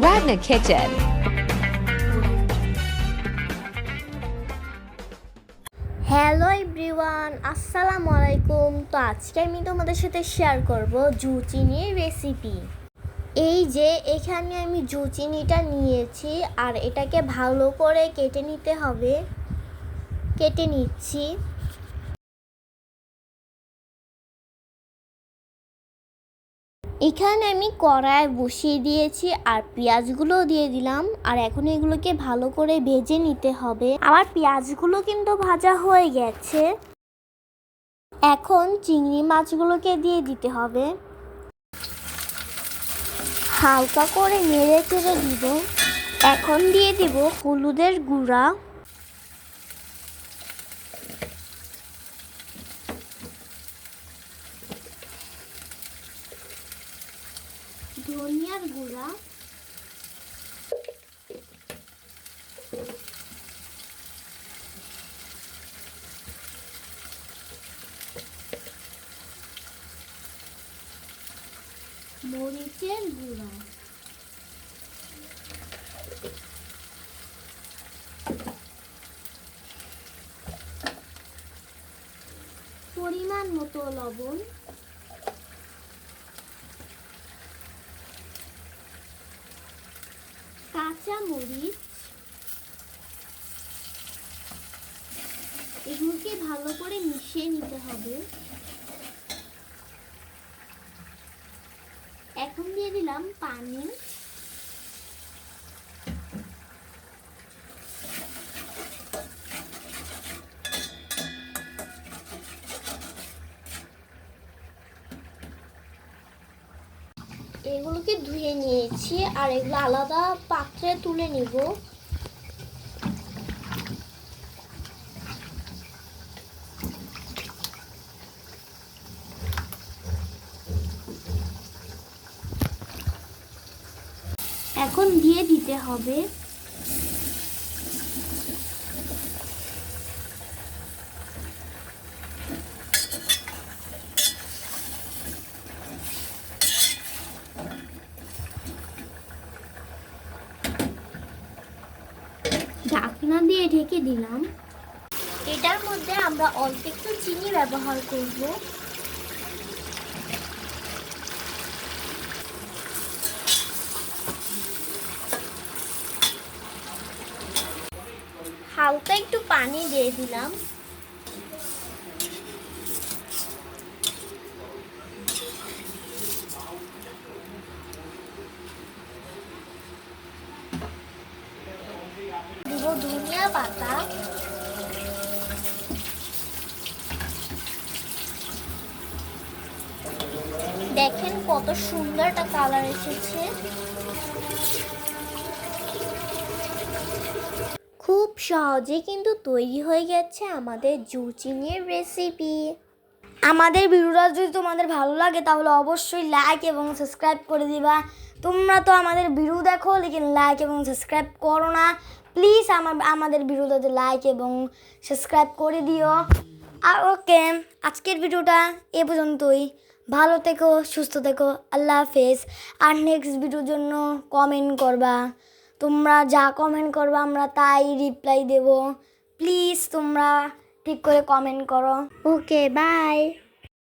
Wagner Kitchen. Hello everyone আসসালামু আলাইকুম তো আজকে আমি তোমাদের সাথে শেয়ার করব জুচিনির রেসিপি এই যে, এখানে আমি জুচিনিটা নিয়েছি, আর এটাকে ভালো করে কেটে নিতে হবে। কেটে নিচ্ছি। এখানে আমি কড়ায় বসিয়ে দিয়েছি আর পেঁয়াজগুলো দিয়ে দিলাম। আর এখন এগুলোকে ভালো করে ভেজে নিতে হবে। আমার পেঁয়াজগুলো কিন্তু ভাজা হয়ে গেছে। এখন চিংড়ি মাছগুলোকে দিয়ে দিতে হবে। হালকা করে নেড়ে চেড়ে দিব। এখন দিয়ে দিব হলুদের গুঁড়া। ধনিয়ার গুঁড়া। মরিচের গুঁড়া। পরিমাণ মতো লবণ। কাঁচা মরিচ। এগুলোকে ভালো করে মিশিয়ে নিতে হবে। এখন দিয়ে দিলাম পানি। এগুলোকে ধুয়ে নিয়েছি আর এগুলো আলাদা পাত্রে তুলে নিব। এখন দিয়ে দিতে হবে। ঢাকনা দিয়ে ঢেকে দিলাম। এটার মধ্যে আমরা অল্প একটু চিনি ব্যবহার করব। হালকা একটু পানি দিয়ে দিলাম দিব ধনিয়া পাতা। দেখেন কত সুন্দর একটা কালার এসেছে। খুব সহজে কিন্তু তৈরি হয়ে গেছে আমাদের জুচিনির রেসিপি আমাদের ভিডিওটা যদি তোমাদের ভালো লাগে, তাহলে অবশ্যই লাইক এবং সাবস্ক্রাইব করে দিবা। তোমরা তো আমাদের ভিডিও দেখো, লেকিন লাইক এবং সাবস্ক্রাইব করো না। প্লিজ আমার, আমাদের ভিডিওটাতে লাইক এবং সাবস্ক্রাইব করে দিও। আর ওকে, আজকের ভিডিওটা এ পর্যন্তই। ভালো থেকো, সুস্থ থেকো, আল্লাহ হাফেজ। আর নেক্সট ভিডিওর জন্য কমেন্ট করবা। তোমরা যা কমেন্ট করবা, আমরা তাই রিপ্লাই দেব। প্লিজ তোমরা ঠিক করে কমেন্ট করো। Okay bye